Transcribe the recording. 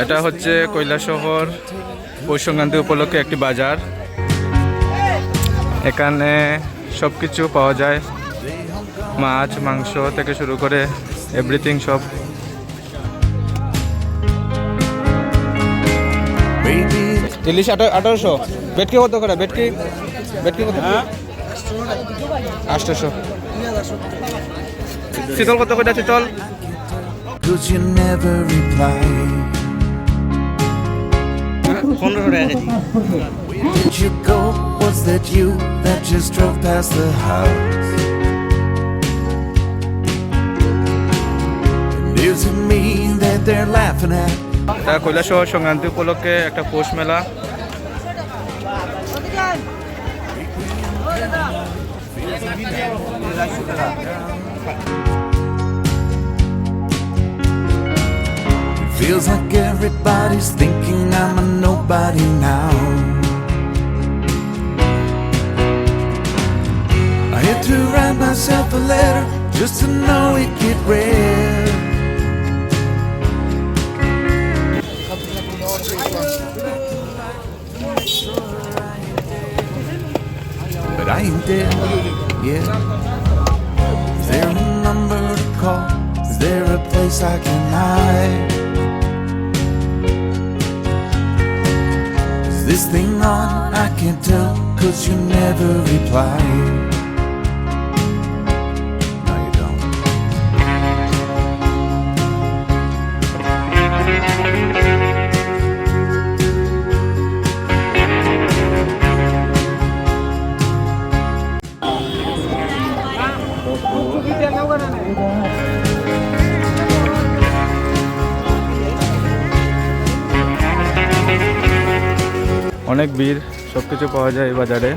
এটা হচ্ছে কৈলাসহর পৌষ সংক্রান্তি উপলক্ষে একটি বাজার। এখানে সব কিছু পাওয়া যায়। মাছ মাংস থেকে শুরু করে এভরিথিং সব। ইলিশ আঠারোশো। বেটকি কত করে? বেটকি বেটকি কত? আটশোশো। শীতল কত করে? শীতল। পনেরোশো টাকা KG Where did you go? Was that you that just drove past the house? And is it me that they're laughing at? এটা কৈলাসহর সংক্রান্তি উপলক্ষে একটা পৌষ মেলা It feels like everybody's thinking I'm a nobody now. I had to write myself a letter just to know it get read. But I ain't dead yet. Is there a number to call? Is there a place I can hide? This thing on? I can't tell, cause you never reply. No, you don't. অনেক ভিড় সব কিছু পাওয়া যায় বাজারে।